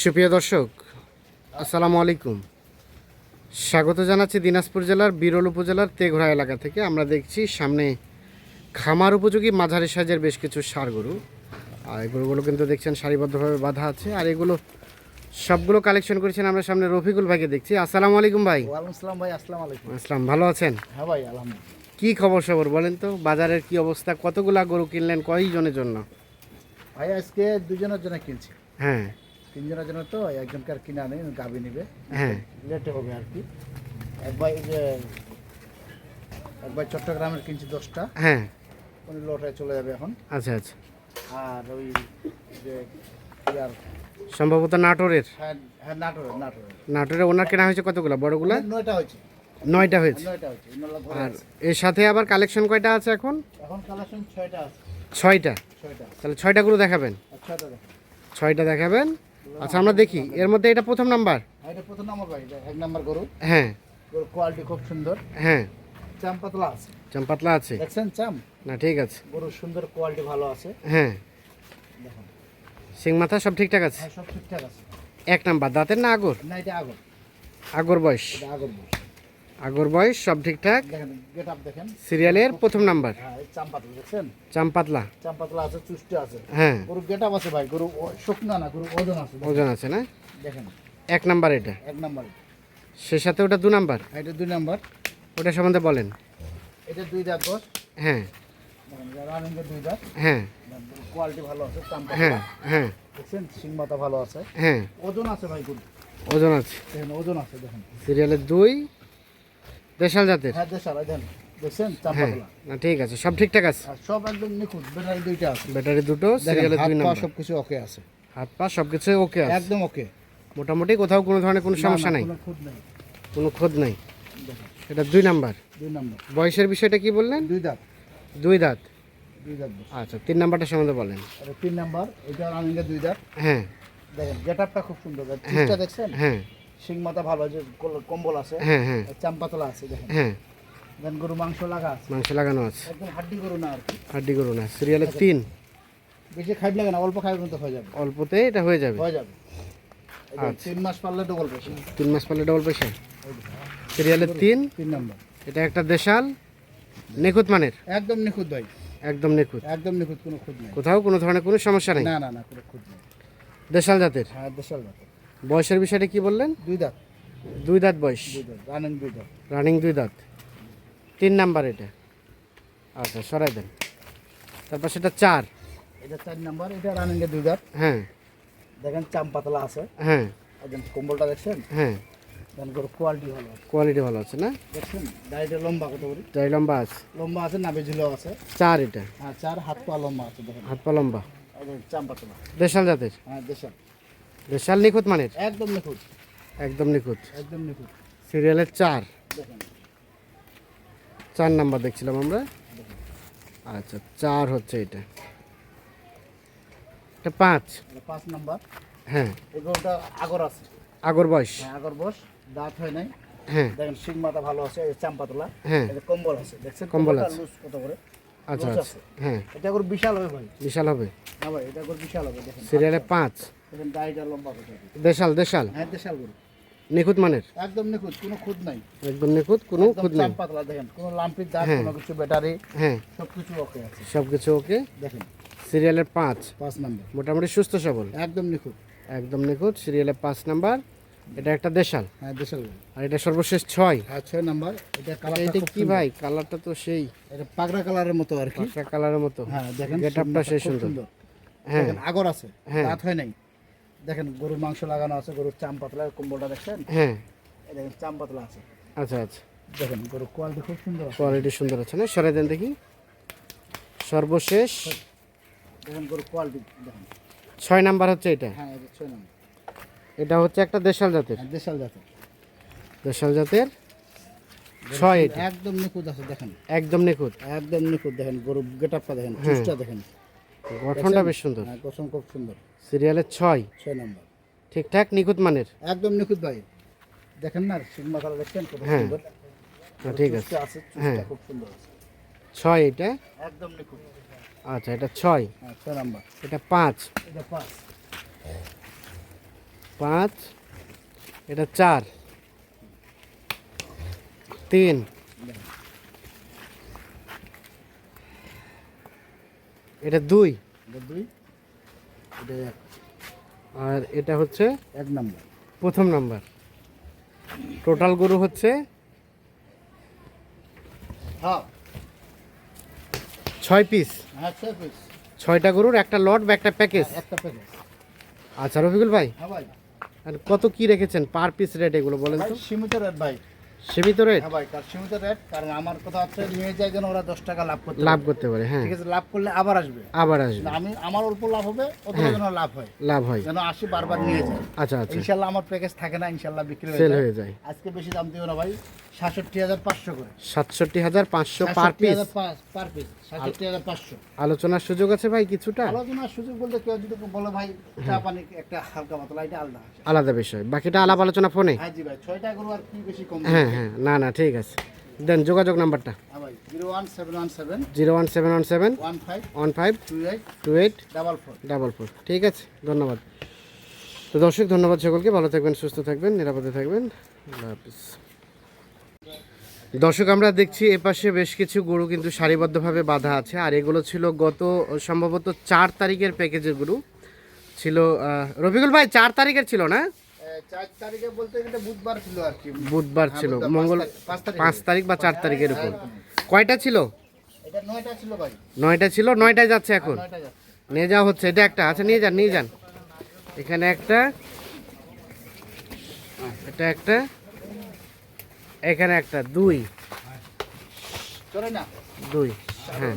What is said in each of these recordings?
সুপ্রিয় দর্শক আসসালামু আলাইকুম। স্বাগত জানাচ্ছি দিনাজপুর জেলার বিরল উপজেলার তেঘরা এলাকা থেকে। আমরা দেখছি সামনে খামার উপযোগী মাঝারি সাইজের বেশ কিছু সার গরু আর এই গরুগুলো কিন্তু দেখছেন সারিবদ্ধভাবে বাঁধা আছে। আর এগুলো সবগুলো কালেকশন করেছেন আমরা সামনে রফিকুল ভাইকে দেখছি। আসসালামু আলাইকুম ভাই। আসসালাম ভাই আসসালামু আলাইকুম। আসসালাম ভালো আছেন? হ্যাঁ ভাই আলহামদুলিল্লাহ। কি খবর সবর বলেন তো? বাজারের কি অবস্থা? কতগুলা গরু কিনলেন? কয়জনের জন্য? ভাই আজকে দুজনের জন্য কিনছি। হ্যাঁ। তিনজনের জন্য তো একজনকার কিনে আনে গাবি নেবে। হ্যাঁ। লেটে হবে আর কি। এক ভাই যে এক ভাই চট্টগ্রামের কিনছি দশটা। হ্যাঁ। উনি লোটায় চলে যাবে এখন। আচ্ছা আচ্ছা। আর ওই যে কি আর? সম্ভবত নাটোরের। হ্যাঁ হ্যাঁ নাটোরের নাটোরের। নাটোরে ওনার কেনা হয়েছে কতগুলো? বড়গুলা? নয়টা হয়েছে। নয়টা হয়েছে। আর এর সাথে আবার কালেকশন কয়টা আছে এখন? এখন কালেকশন ছয়টা আছে। ছয়টা। ছয়টা। তাহলে ছয়টা গুলো দেখাবেন। ছয়টা দেখাবেন। আচ্ছা আমরা দেখি। এর মধ্যে এটা প্রথম নাম্বার? আর এটা প্রথম নাম্বার ভাই এটা এক নাম্বার গরু। হ্যাঁ। গরুর কোয়ালিটি খুব সুন্দর। হ্যাঁ। চাম পাতলা আছে। চাম পাতলা আছে? দেখছেন চাম? না ঠিক আছে। গরুর সুন্দর কোয়ালিটি ভালো আছে। হ্যাঁ। দেখুন। সিং মাথা সব ঠিকঠাক আছে? হ্যাঁ সব ঠিকঠাক আছে। এক নাম্বার দাঁতের না আগর? না এটা আগর। আগর বয়স। আগর বয়স। আগর বয়স সব ঠিকঠাক? দেখেন দেখেন সিরিয়ালের প্রথম নাম্বার। হ্যাঁ এই চাম দেখছেন? চাম্পাতলা। চামপাতলা আছে চুষ্টি আছে। হ্যাঁ। গরু গেট আছে ভাই গরু শুকনা না গরু ওজন আছে ওজন আছে না? দেখেন। এক নাম্বার এটা। এক নাম্বার। সে সাথে ওটা দু নাম্বার? আর এটা দুই নাম্বার। ওটা সম্বন্ধে বলেন। এটা দুই দাঁত বস। হ্যাঁ। দুই দাঁত। হ্যাঁ। কোয়ালিটি ভালো আছে হ্যাঁ হ্যাঁ। দেখছেন সিং মাথা ভালো আছে। হ্যাঁ। ওজন আছে ভাই গরু। ওজন আছে। দেখেন ওজন আছে দেখেন। সিরিয়ালের দুই দেশাল জাতের? হ্যাঁ দেশাল দেখেন দেখছেন? হ্যাঁ না ঠিক আছে সব ঠিকঠাক আছে? সব একদম নিখুঁত ব্যাটারি দুইটা আছে। ব্যাটারি দুটো সিরিয়ালের দুই নাম্বার সব কিছু ওকে আছে। হাত পা সব কিছু ওকে আছে? একদম ওকে মোটামুটি কোথাও কোনো ধরনের কোনো সমস্যা নাই? কোনো খুঁত নেই। কোনো খোঁজ নাই? এটা দুই নাম্বার দুই নম্বর বয়সের বিষয়টা কি বললেন? দুই দাঁত। দুই দাঁত? দুই দাঁত আচ্ছা তিন নাম্বারটা সম্বন্ধে বলেন। তিন নাম্বার এটা রানিংয়ে দুই দাঁত। হ্যাঁ। দেখেন গেট আপটা খুব সুন্দর। হ্যাঁ দেখছেন? হ্যাঁ। সিং মাথা ভালো আছে কম্বল আছে হ্যাঁ হ্যাঁ। চাম্পাতলা আছে দেখেন। হ্যাঁ। দেন গরু মাংস লাগা আছে। মাংস লাগানো আছে। একদম হাড্ডি গরু না আর হাড্ডি করো না সিরিয়ালের তিন। বেশি খাইব লাগে না অল্প খাইব মতো হয়ে যাবে। অল্পতে এটা হয়ে যাবে। হয়ে যাবে। আচ্ছা। তিন মাস পারলে ডবল বেশি তিন মাস পারলে ডবল পয়সা। সিরিয়ালের তিন। তিন নম্বর। এটা একটা দেশাল। নিখুঁত মানের? একদম নিখুঁত ভাই। একদম নিখুঁত। একদম নিখুঁত কোনো খুঁত নেই। কোথাও কোনো ধরনের কোনো সমস্যা নেই? না না না কোনো খুঁত নেই। দেশাল জাতের? হ্যাঁ দেশাল দাঁত বয়সের বিষয়টা কি বললেন? দুই দাঁত। দুই দাঁত বয়স। রানিং দুই দাঁত। রানিং দুই দাঁত। তিন নাম্বার এটা। আচ্ছা সরাই দেন। তারপর সেটা চার। এটা চার নাম্বার এটা রানিংয়ে দুই দাঁত। হ্যাঁ। দেখেন চাম পাতলা আছে। হ্যাঁ। একদম কম্বলটা দেখছেন? হ্যাঁ। দেন গরু কোয়ালিটি ভালো কোয়ালিটি ভালো আছে না? দেখছেন? দাড়িটা লম্বা কত করি? চাই লম্বা আছে। লম্বা আছে নাভি ঝুলেও আছে। চার এটা। আর চার হাত পা লম্বা আছে দেখেন। হাত পা লম্বা। চাম পাতলা। দেশাল জাতের? হ্যাঁ দেশাল। দেশাল নিখুঁত মানের? একদম নিখুঁত। একদম নিখুঁত। একদম নিখুঁত। সিরিয়ালের চার। চার নাম্বার দেখছিলাম আমরা। আচ্ছা চার হচ্ছে এটা। এটা পাঁচ। পাঁচ নাম্বার। হ্যাঁ। এই গরুটা আগর আছে। আগর বয়স। হ্যাঁ আগর বস দাঁত হয় নাই। হ্যাঁ। দেখেন সিং মাথা ভালো আছে এই চাম পাতলা হ্যাঁ। এটা কম্বল আছে দেখছেন? কম্বল আছে। কত করে? আচ্ছা আচ্ছা। হ্যাঁ। এটা করে বিশাল হবে ভাই। বিশাল হবে। না ভাই এটা করে বিশাল হবে দেখেন। সিরিয়ালে পাঁচ। দেখেন দাড়িটা লম্বা কত দেশাল দেশাল? হ্যাঁ দেশাল গরু। নিখুঁত মানের? একদম নিখুঁত কোনো খুঁত নাই। একদম নিখুঁত কোনো খুঁত নেই? পাতলা দেখেন কোনো লাম্পির দাঁত হ্যাঁ। কোনো কিছু ব্যাটারি হ্যাঁ। সব কিছু ওকে আছে। সব কিছু ওকে দেখেন। সিরিয়ালের পাঁচ? পাঁচ নাম্বার। মোটামুটি সুস্থ সবল? একদম নিখুঁত। একদম নিখুঁত সিরিয়ালে পাঁচ নাম্বার। এটা একটা দেশাল? হ্যাঁ দেশাল আর এটা সর্বশেষ ছয়? আর ছয় নাম্বার। এটা কালারটা এটা কি ভাই? কালারটা তো সেই। এটা পাগড়া কালারের মতো আর কি। পাঁচটা কালারের মতো। হ্যাঁ দেখেন গেট আপটা সিংটা সেই সুন্দর। হ্যাঁ। আগর আছে। হ্যাঁ। দাঁত হয় নাই। দেখেন গরুর মাংস লাগানো আছে গরুর চাম পাতলা কম্বলটা দেখছেন? হ্যাঁ। এই দেখেন চাম পাতলা আছে। আচ্ছা আচ্ছা। দেখেন গরুর কোয়ালিটি খুব সুন্দর কোয়ালিটি সুন্দর আছে না? সরাই দেন দেখি। সর্বশেষ। দেখেন গরুর কোয়ালিটি দেখেন। ছয় নাম্বার হচ্ছে এটা? হ্যাঁ এটা ছয় নাম্বার। এটা হচ্ছে একটা দেশাল জাতের? হ্যাঁ, দেশাল জাতের। দেশাল জাতের? ছয় এটা? একদম নিখুঁত আছে দেখেন। একদম নিখুঁত? একদম নিখুঁত দেখেন গরুর গেট আপটা দেখেন হ্যাঁ। চুষটা দেখেন। গঠনটা বেশ সুন্দর। হ্যাঁ গঠন খুব সুন্দর। সিরিয়ালের ছয়। ছয় নম্বর। ঠিকঠাক? নিখুঁত মানের? একদম নিখুঁত ভাই। দেখেন না সিং মাথাটা দেখছেন? হ্যাঁ। ঠিক আছে। হ্যাঁ। খুব সুন্দর ছয় এটা? একদম নিখুঁত। আচ্ছা এটা ছয়। হ্যাঁ ছয় নাম্বার। এটা পাঁচ। এটা পাঁচ। পাঁচ। এটা চার। তিন। এটা দুই। এটা দুই। এটা এক। আর এটা হচ্ছে এক নম্বর। প্রথম নাম্বার। টোটাল গরু হচ্ছে হ্যাঁ। ছয় পিস। হ্যাঁ ছয়টা গরুর একটা লট বা একটা প্যাকেজ? একটা প্যাকেজ। আচ্ছা রফিকুল ভাই হ্যাঁ আর কত কি রেখেছেন? পার পিস রেট এগুলো বলেন তো। সীমিত রেট ভাই। সীমিত রেট হ্যাঁ ভাই সীমিত রেট কারণ আমার কথা হচ্ছে নিয়ে যায় যেন ওরা দশ টাকা লাভ করতে লাভ করতে পারে হ্যাঁ। ঠিক আছে লাভ করলে আবার আসবে। আবার আসবে। আমি আমার অল্প লাভ হবে ওদের হ্যাঁ। যেন লাভ হয়। লাভ হয়। যেন আসি বারবার নিয়ে যায়। আচ্ছা আচ্ছা। ইনশাল্লাহ আমার প্যাকেজ থাকে না ইনশাল্লাহ বিক্রি হয়ে সেল যায়। হয়ে যায়। আজকে বেশি দাম দিও না ভাই সাতষট্টি হাজার পাঁচশো করে। সাতষট্টি হাজার পাঁচশো পার পিস পার পিস সাতষট্টি হাজার পাঁচশো। আলোচনার সুযোগ আছে ভাই কিছুটা? আলোচনার সুযোগ বলতে কেউ যদি বলে ভাই চা পানি একটা হালকা পাতলা এটা আলাদা। আলাদা বিষয়। বাকিটা আলাপ আলোচনা ফোনে? হ্যাঁ জি ভাই ছয়টা গরু আর কি বেশি কম হ্যাঁ। হ্যাঁ না না ঠিক আছে। দেন যোগাযোগ নাম্বারটা। হ্যাঁ zero one seven one seven one five two eight double four. ঠিক আছে ধন্যবাদ। তো দর্শক ধন্যবাদ সকলকে। ভালো থাকবেন সুস্থ থাকবেন নিরাপদে থাকবেন। আল্লাহ হাফিজ। দর্শক আমরা দেখছি এপাশে বেশ কিছু গরু কিন্তু সারিবদ্ধভাবে বাঁধা আছে। আর এগুলো ছিল গত সম্ভবত চার তারিখের প্যাকেজের গরু। ছিল আহ, রফিকুল ভাই চার তারিখের ছিল না? চার তারিখে বলতে গেলে বুধবার ছিল আর কি। বুধবার ছিল। পাঁচ মঙ্গল পাঁচ তারিখ। বা চার তারিখের উপর। কয়টা ছিল? এটা নয়টা ছিল ভাই। নয়টা ছিল নয়টায় যাচ্ছে এখন। নিয়ে যাওয়া হচ্ছে এটা একটা। আচ্ছা নিয়ে যান নিয়ে যান। এখানে একটা এটা একটা এখানে একটা দুই। দুই হ্যাঁ।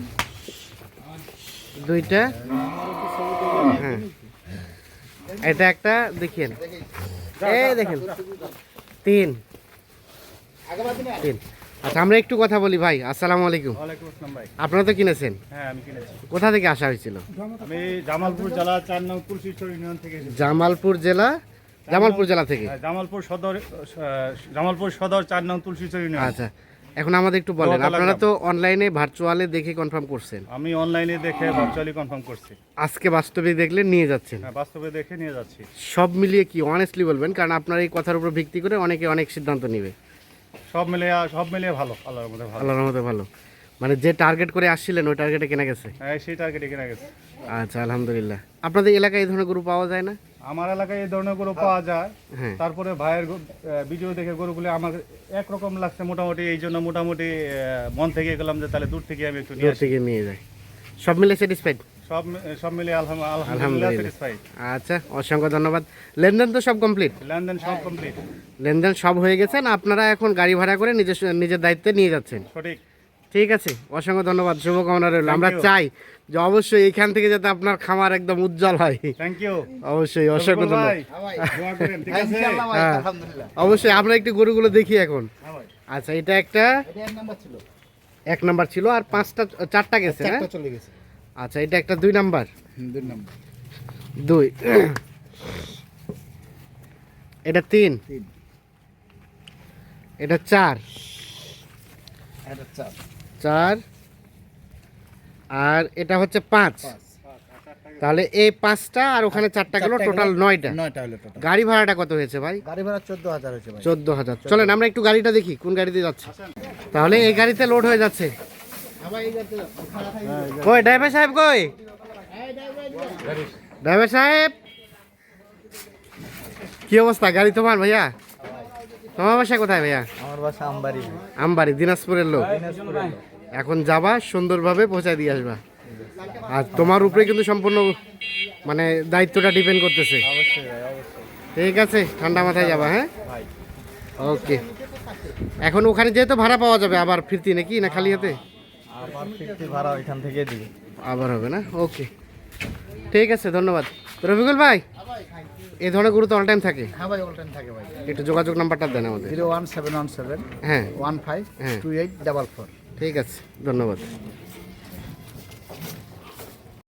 দুইটা হ্যাঁ। এটা একটা দেখিয়েন। দেখি। এই দেখেন। তিন। তিন। আচ্ছা আমরা একটু কথা বলি ভাই। আসসালামু আলাইকুম। ওয়ালাইকুম আসসালাম ভাই। আপনারা তো কিনেছেন? হ্যাঁ আমি কিনেছি। কোথা থেকে আসা হয়েছিল? আমি জামালপুর জেলা চার নং ইউনিয়ন থেকে জামালপুর জেলা? জামালপুর জেলা থেকে? হ্যাঁ, জামালপুর সদর জামালপুর সদর চার নং তুলসীচর ইউনিয়ন। আচ্ছা। এখন আমাদের একটু বলেন আপনারা তো অনলাইনে ভার্চুয়ালে দেখে কনফার্ম করছেন? আমি অনলাইনে দেখে ভার্চুয়ালি কনফার্ম করছি। আজকে বাস্তবে দেখলে নিয়ে যাচ্ছেন? হ্যাঁ বাস্তবে দেখে নিয়ে যাচ্ছি। সব মিলিয়ে কি অনেস্টলি বলবেন? কারণ আপনার এই কথার উপর ভিত্তি করে অনেকে অনেক সিদ্ধান্ত নেবে। সব মিলিয়ে সব মিলিয়ে ভালো আল্লাহর মধ্যে ভালো। আল্লাহর মধ্যে ভালো। মানে যে টার্গেট করে আসছিলেন ওই টার্গেটে কেনা গেছে? হ্যাঁ সেই টার্গেটে কিনা গেছে। আচ্ছা আলহামদুলিল্লাহ। আপনাদের এলাকায় এই ধরনের গরু পাওয়া যায় না? আমার এলাকায় এই ধরনের গরু পাওয়া যায়। হ্যাঁ। তারপরে ভাইয়ের ভিডিও দেখে গরুগুলো আমার একরকম লাগছে মোটামুটি এই জন্য মোটামুটি মন থেকে গেলাম যে তাহলে দূর থেকে আমি একটু নিয়ে দূর থেকে নিয়ে যায় সব মিলে স্যাটিসফাইড সব সব মিলিয়ে আলহামদুলিল্লাহ আচ্ছা অসংখ্য ধন্যবাদ। লেনদেন তো সব কমপ্লিট লেনদেন সব কমপ্লিট লেনদেন সব হয়ে গেছে না আপনারা এখন গাড়ি ভাড়া করে নিজের নিজের দায়িত্বে নিয়ে যাচ্ছেন? সঠিক। ঠিক আছে অসংখ্য ধন্যবাদ শুভকামনা রইল। আমরা চাই যে অবশ্যই এখান থেকে যাতে আপনার খামার একদম উজ্জ্বল হয়। থ্যাংক ইউ অবশ্যই অসংখ্য ধন্যবাদ। হ্যাঁ ভাই দোয়া করেন ঠিক হ্যাঁ, আছে? ইনশাআল্লাহ ভাই। আলহামদুলিল্লাহ। অবশ্যই আমরা একটু গরুগুলো দেখি এখন। হ্যাঁ আচ্ছা এটা একটা এক নাম্বার ছিল। এক নাম্বার ছিল আর পাঁচটা চারটা গেছে হ্যাঁ? চারটা চলে গেছে। আচ্ছা এটা একটা দুই নাম্বার? দুই নাম্বার। দুই। এটা তিন? তিন। এটা চার? এটা চার। চার আর এটা হচ্ছে পাঁচ। তাহলে এই পাঁচটা আর ওখানে চারটা গেল টোটাল নয়টা। নয়টা হলো টোটাল। গাড়ি ভাড়াটা কত হয়েছে ভাই? গাড়ি ভাড়া চোদ্দ হাজার হয়েছে ভাই। চোদ্দ হাজার। চলেন আমরা একটু গাড়িটা দেখি কোন গাড়িতে যাচ্ছে। তাহলে এই গাড়িতে লোড হয়ে যাচ্ছে। হ্যাঁ। কই ড্রাইভার সাহেব কই। ড্রাইভার সাহেব? কি অবস্থা গাড়ি তোমার ভাইয়া? তোমার বাসা কোথায় ভাইয়া? আমার বাসা আমবাড়ি। আমবাড়ি দিনাজপুরের লোক? এখন যাবা সুন্দরভাবে পৌঁছায় দিয়ে আসবা। আর তোমার উপরে কিন্তু সম্পূর্ণ মানে দায়িত্বটা ডিপেন্ড করতেছে। অবশ্যই ভাই অবশ্যই। ঠিক আছে ঠান্ডা মাথায় যাবা হ্যাঁ? ওকে। এখন ওখানে যেহেতু ভাড়া পাওয়া যাবে আবার ফিরতি নাকি না খালি হাতে? ফিফটি ভাড়া ওইখান থেকে দিই। আবার হবে না? ওকে। ঠিক আছে ধন্যবাদ। রফিকুল ভাই। এই ধরনের গুরু তো অল টাইম থাকে? হ্যাঁ ভাই অল টাইম থাকে ভাই। একটু যোগাযোগ নাম্বারটা দেন আমাদের। Zero one seven one seven হ্যাঁ। ওয়ান ফাইভ হ্যাঁ। Two eight double four. ঠিক আছে ধন্যবাদ।